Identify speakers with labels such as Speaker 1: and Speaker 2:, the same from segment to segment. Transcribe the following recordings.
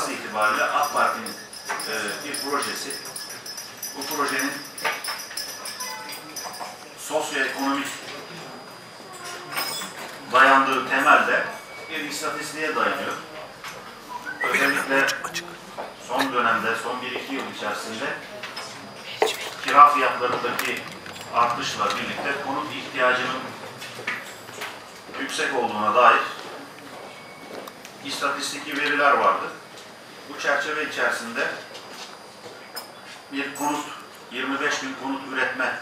Speaker 1: esas itibariyle AK Parti'nin e, bir projesi. Bu projenin sosyoekonomik dayandığı temelde bir istatistiğe dayanıyor. Özellikle son dönemde, son 1-2 yıl içerisinde kira fiyatlarındaki artışla birlikte konut ihtiyacının yüksek olduğuna dair istatistiki veriler vardı. Bu çerçeve içerisinde bir konut, 25 bin konut üretme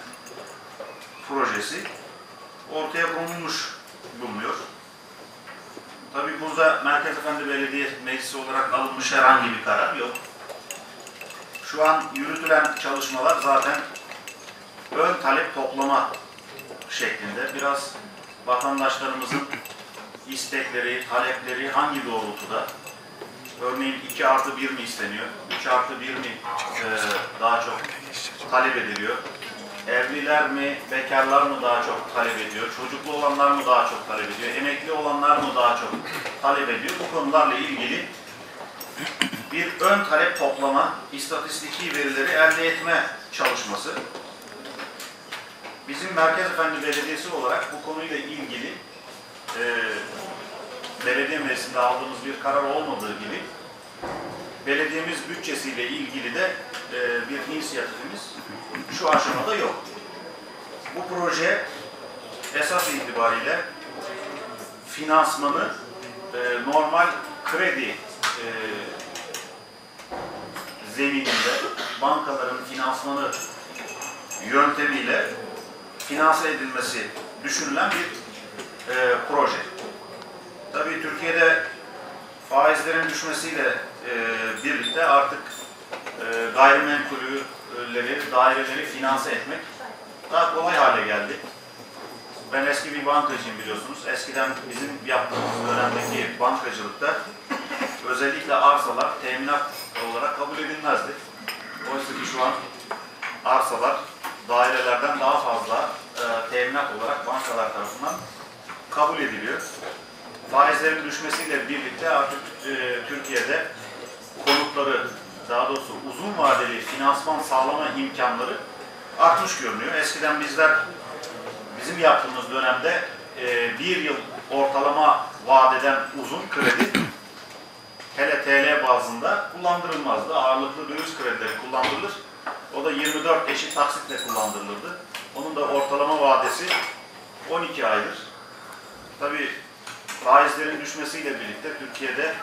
Speaker 1: projesi ortaya konulmuş bulunuyor. Tabi burada Merkez Efendi Belediye Meclisi olarak alınmış herhangi bir karar yok. Şu an yürütülen çalışmalar zaten ön talep toplama şeklinde. Biraz vatandaşlarımızın istekleri, talepleri hangi doğrultuda? Örneğin 2 artı 1 mi isteniyor? 3 artı 1 mi e, daha çok talep ediliyor? Evliler mi, bekarlar mı daha çok talep ediyor? Çocuklu olanlar mı daha çok talep ediyor? Emekli olanlar mı daha çok talep ediyor? Bu konularla ilgili bir ön talep toplama, istatistiki verileri elde etme çalışması. Bizim Merkez Efendi Belediyesi olarak bu konuyla ilgili e, belediye meclisinde aldığımız bir karar olmadığı gibi belediyemiz bütçesiyle ilgili de e, bir inisiyatifimiz şu aşamada yok. Bu proje esas itibariyle finansmanı e, normal kredi e, zemininde bankaların finansmanı yöntemiyle finanse edilmesi düşünülen bir e, proje. Türkiye'de faizlerin düşmesiyle e, birlikte artık e, gayrimenkulleri, daireleri finanse etmek daha kolay hale geldi. Ben eski bir bankacıyım biliyorsunuz. Eskiden bizim yaptığımız dönemdeki bankacılıkta özellikle arsalar teminat olarak kabul edilmezdi. Oysa ki şu an arsalar dairelerden daha fazla e, teminat olarak bankalar tarafından kabul ediliyor. Faizlerin düşmesiyle birlikte artık e, Türkiye'de konutları, daha doğrusu uzun vadeli finansman sağlama imkanları artmış görünüyor. Eskiden bizler bizim yaptığımız dönemde e, bir yıl ortalama vadeden uzun kredi hele TL bazında kullandırılmazdı. Ağırlıklı döviz kredileri kullandırılır. O da 24 eşit taksitle kullandırılırdı. Onun da ortalama vadesi 12 aydır. Tabii faizlerin düşmesiyle birlikte Türkiye'de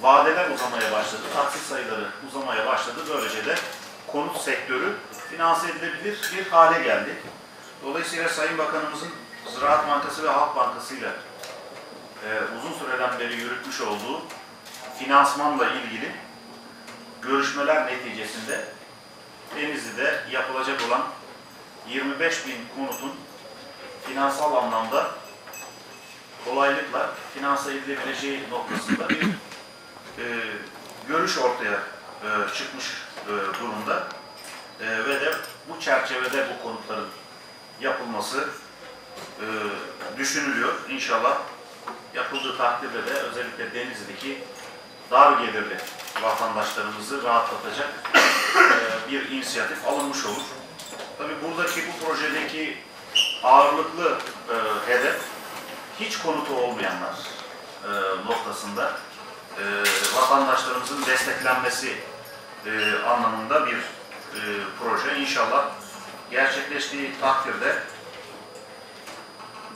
Speaker 1: vadeler uzamaya başladı, taksit sayıları uzamaya başladı. Böylece de konut sektörü finanse edilebilir bir hale geldi. Dolayısıyla Sayın Bakanımızın Ziraat Bankası ve Halk Bankası ile e, uzun süreden beri yürütmüş olduğu finansmanla ilgili görüşmeler neticesinde Denizli'de yapılacak olan 25 bin konutun finansal anlamda kolaylıkla finanse edilebileceği noktasında bir e, görüş ortaya e, çıkmış e, durumda. E, ve de bu çerçevede bu konutların yapılması e, düşünülüyor. İnşallah yapıldığı takdirde de özellikle Denizli'deki dar gelirli vatandaşlarımızı rahatlatacak e, bir inisiyatif alınmış olur. Tabii buradaki bu projedeki ağırlıklı e, hedef hiç konutu olmayanlar e, noktasında e, vatandaşlarımızın desteklenmesi e, anlamında bir e, proje. İnşallah gerçekleştiği takdirde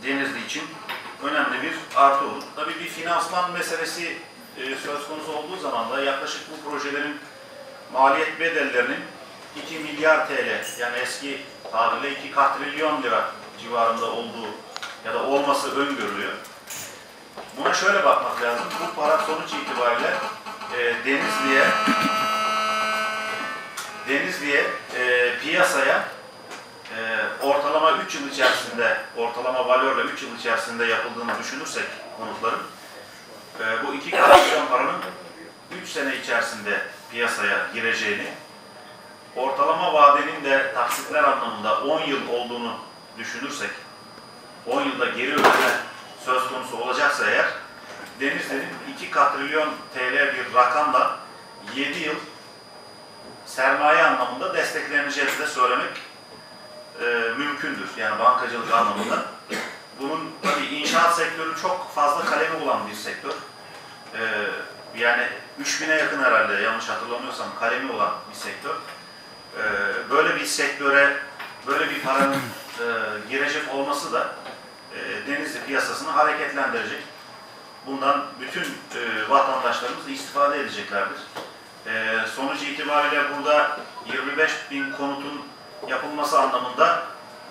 Speaker 1: Denizli için önemli bir artı olur. Tabii bir finansman meselesi e, söz konusu olduğu zaman da yaklaşık bu projelerin maliyet bedellerinin 2 milyar TL yani eski tabirle 2 katrilyon lira civarında olduğu ya da olması öngörülüyor. Buna şöyle bakmak lazım. Bu para sonuç itibariyle e, Denizli'ye Denizli'ye e, piyasaya e, ortalama 3 yıl içerisinde ortalama valörle 3 yıl içerisinde yapıldığını düşünürsek konutların e, bu 2 katrilyon paranın 3 sene içerisinde piyasaya gireceğini ortalama vadenin de taksitler anlamında 10 yıl olduğunu düşünürsek 10 yılda geri ödeme söz konusu olacaksa eğer Denizli'nin 2 katrilyon TL bir rakamla 7 yıl sermaye anlamında destekleneceğini de söylemek e, mümkündür. Yani bankacılık anlamında. Bunun tabii inşaat sektörü çok fazla kalemi olan bir sektör. E, yani 3000'e yakın herhalde yanlış hatırlamıyorsam kalemi olan bir sektör. E, böyle bir sektöre böyle bir paranın e, girecek olması da e, Denizli piyasasını hareketlendirecek. Bundan bütün e, vatandaşlarımız istifade edeceklerdir. E, sonuç itibariyle burada 25 bin konutun yapılması anlamında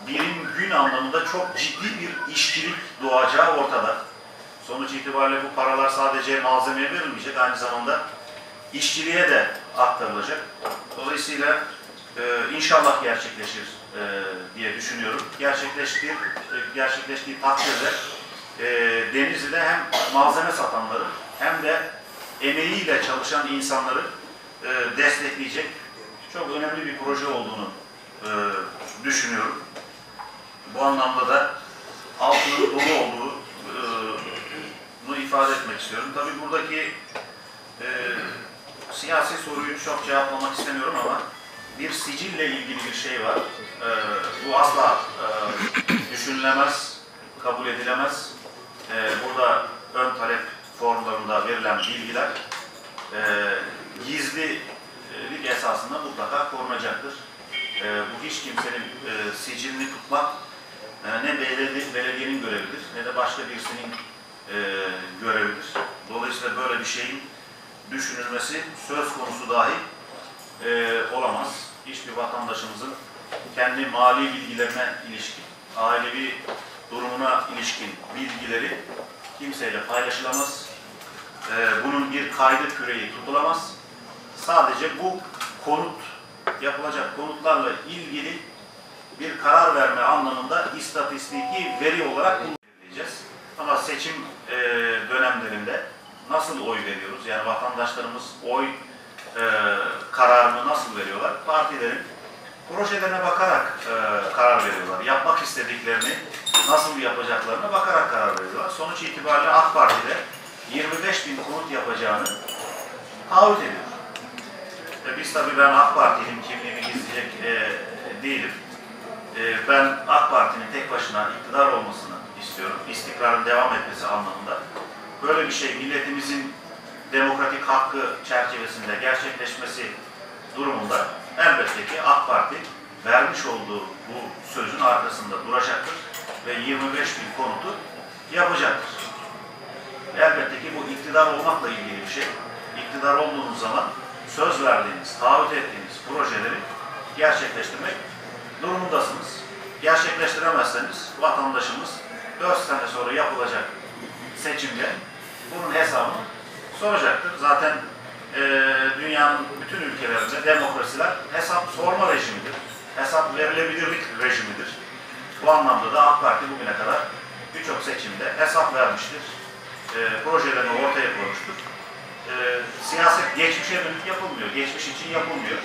Speaker 1: birim gün anlamında çok ciddi bir işçilik doğacağı ortada. Sonuç itibariyle bu paralar sadece malzemeye verilmeyecek, aynı zamanda işçiliğe de aktarılacak. Dolayısıyla e, inşallah gerçekleşir e, diye düşünüyorum. Gerçekleştiği, gerçekleştiği takdirde e, Denizli'de hem malzeme satanları hem de emeğiyle çalışan insanları e, destekleyecek çok önemli bir proje olduğunu e, düşünüyorum. Bu anlamda da altının dolu olduğu e, ifade etmek istiyorum. Tabii buradaki e, siyasi soruyu çok cevaplamak istemiyorum ama bir sicille ilgili bir şey var. E, bu asla e, düşünülemez, kabul edilemez. E, burada ön talep formlarında verilen bilgiler e, gizlilik esasında mutlaka korunacaktır. E, bu hiç kimsenin e, sicilini tutmak e, ne beledi- belediyenin görevidir ne de başka birisinin e, görevidir. Dolayısıyla böyle bir şeyin düşünülmesi söz konusu dahi e, olamaz. Hiçbir vatandaşımızın kendi mali bilgilerine ilişkin, ailevi durumuna ilişkin bilgileri kimseyle paylaşılamaz. E, bunun bir kaydı küreği tutulamaz. Sadece bu konut, yapılacak konutlarla ilgili bir karar verme anlamında istatistiki veri olarak kullanacağız. Ama seçim e, dönemlerinde nasıl oy veriyoruz? Yani vatandaşlarımız oy e, kararını nasıl veriyorlar? Partilerin projelerine bakarak e, karar veriyorlar. Yapmak istediklerini nasıl yapacaklarına bakarak karar veriyorlar. Sonuç itibariyle AK Parti'de 25 bin konut yapacağını taahhüt ediyor. E, biz tabii ben AK Parti'nin kimliğini gizleyecek e, değilim. E, ben AK Parti'nin tek başına iktidar olmasını istiyorum. İstikrarın devam etmesi anlamında. Böyle bir şey milletimizin demokratik hakkı çerçevesinde gerçekleşmesi durumunda elbette ki AK Parti vermiş olduğu bu sözün arkasında duracaktır ve 25 bin konutu yapacaktır. Elbette ki bu iktidar olmakla ilgili bir şey. İktidar olduğunuz zaman söz verdiğiniz, taahhüt ettiğiniz projeleri gerçekleştirmek durumundasınız. Gerçekleştiremezseniz vatandaşımız 4 sene sonra yapılacak seçimde bunun hesabını soracaktır. Zaten e, dünyanın bütün ülkelerinde demokrasiler hesap sorma rejimidir. Hesap verilebilirlik rejimidir. Bu anlamda da AK Parti bugüne kadar birçok seçimde hesap vermiştir. E, projelerini ortaya koymuştur. E, siyaset geçmişe dönük yapılmıyor. Geçmiş için yapılmıyor.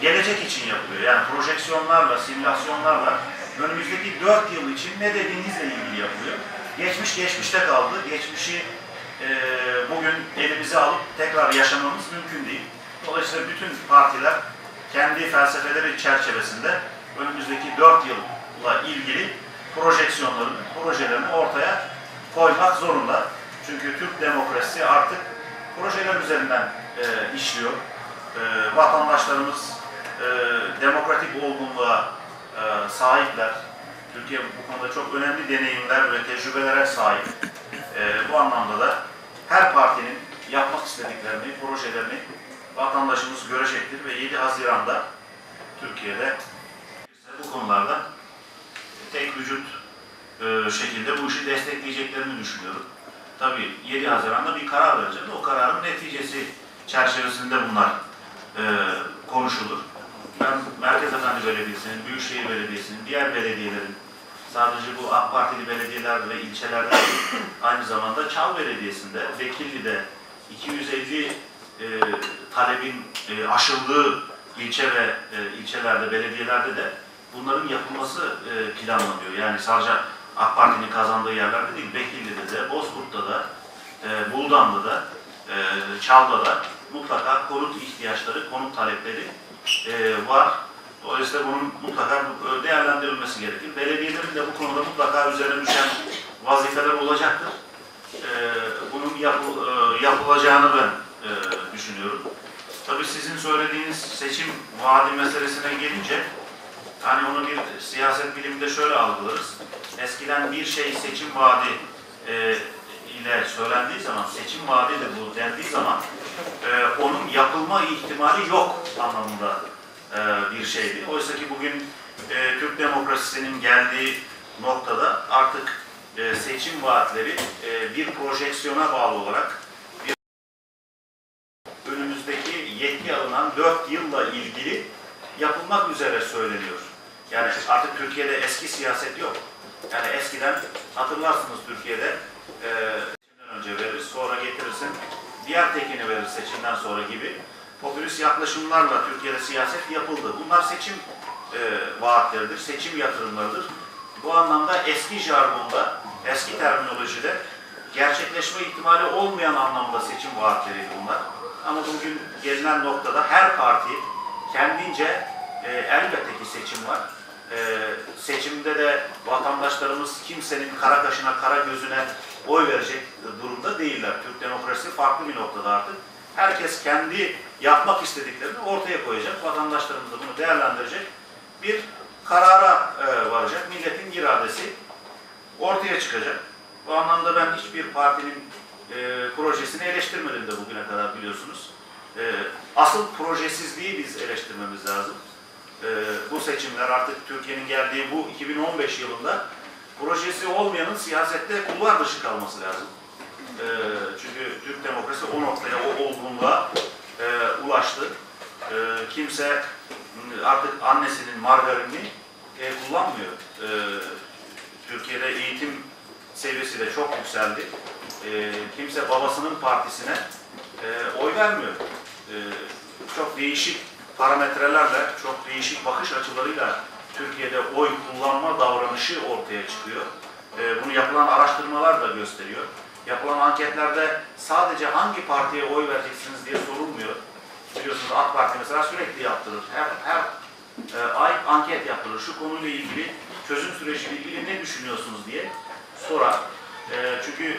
Speaker 1: Gelecek için yapılıyor. Yani projeksiyonlarla, simülasyonlarla önümüzdeki 4 yıl için ne dediğinizle ilgili yapılıyor. Geçmiş geçmişte kaldı. Geçmişi e, bugün elimize alıp tekrar yaşamamız mümkün değil. Dolayısıyla bütün partiler kendi felsefeleri çerçevesinde önümüzdeki 4 yılla ilgili projeksiyonlarını, projelerini ortaya koymak zorunda. Çünkü Türk demokrasisi artık projeler üzerinden e, işliyor. E, vatandaşlarımız e, demokratik olgunluğa e, sahipler. Türkiye bu konuda çok önemli deneyimler ve tecrübelere sahip. E, bu anlamda da her partinin yapmak istediklerini, projelerini vatandaşımız görecektir ve 7 Haziran'da Türkiye'de bu konularda tek vücut e, şekilde bu işi destekleyeceklerini düşünüyorum. Tabii 7 Haziran'da bir karar verecek. O kararın neticesi çerçevesinde bunlar e, konuşulur. Ben Merkez Efendi Belediyesi'nin, Büyükşehir Belediyesi'nin, diğer belediyelerin, sadece bu AK Partili belediyelerde ve ilçelerde aynı zamanda Çal Belediyesi'nde, Vekilli'de 250 e, talebin e, aşıldığı ilçe ve e, ilçelerde, belediyelerde de bunların yapılması e, planlanıyor. Yani sadece AK Parti'nin kazandığı yerlerde değil, Vekilli'de de, Bozkurt'ta da, e, Buldan'da da, e, Çal'da da mutlaka konut ihtiyaçları, konut talepleri e, var. Dolayısıyla bunun mutlaka e, değerlendirilmesi gerekir. Belediyelerin de bu konuda mutlaka üzerine düşen vazifeler olacaktır. E, bunun yapıl, e, yapılacağını ben e, düşünüyorum. Tabii sizin söylediğiniz seçim vaadi meselesine gelince hani onu bir siyaset biliminde şöyle algılarız. Eskiden bir şey seçim vaadi e, ile söylendiği zaman, seçim vaadidir bu dendiği zaman e, onun yapılma ihtimali yok anlamında e, bir şeydi. Oysa ki bugün e, Türk demokrasisinin geldiği noktada artık e, seçim vaatleri bir projeksiyona bağlı olarak bir önümüzdeki yetki alınan 4 yılla ilgili yapılmak üzere söyleniyor. Yani artık Türkiye'de eski siyaset yok. Yani eskiden hatırlarsınız Türkiye'de e, önce verir, sonra getirirsin, diğer tekini verir seçimden sonra gibi popülist yaklaşımlarla Türkiye'de siyaset yapıldı. Bunlar seçim e, vaatleridir, seçim yatırımlarıdır. Bu anlamda eski jargonda, eski terminolojide gerçekleşme ihtimali olmayan anlamda seçim vaatleriydi bunlar. Ama bugün gelinen noktada her parti kendince e, elbette ki seçim var. E, seçimde de vatandaşlarımız kimsenin kara kaşına, kara gözüne oy verecek durumda değiller. Türk demokrasisi farklı bir noktada artık. Herkes kendi yapmak istediklerini ortaya koyacak. Vatandaşlarımız da bunu değerlendirecek. Bir karara e, varacak. Milletin iradesi ortaya çıkacak. Bu anlamda ben hiçbir partinin e, projesini eleştirmedim de bugüne kadar biliyorsunuz. E, asıl projesizliği biz eleştirmemiz lazım. E, bu seçimler artık Türkiye'nin geldiği bu 2015 yılında projesi olmayanın siyasette kulvar dışı kalması lazım. E, çünkü Türk demokrasi o noktaya, o olgunluğa e, ulaştı. E, kimse artık annesinin margarinini e, kullanmıyor. E, Türkiye'de eğitim seviyesi de çok yükseldi. E, kimse babasının partisine e, oy vermiyor. E, çok değişik parametrelerle, çok değişik bakış açılarıyla Türkiye'de oy kullanma davranışı ortaya çıkıyor. E, bunu yapılan araştırmalar da gösteriyor. Yapılan anketlerde sadece hangi partiye oy vereceksiniz diye sorulmuyor. Biliyorsunuz AK Parti mesela sürekli yaptırır. Her, her e, ay anket yaptırır. Şu konuyla ilgili, çözüm süreciyle ilgili ne düşünüyorsunuz diye sorar. E, çünkü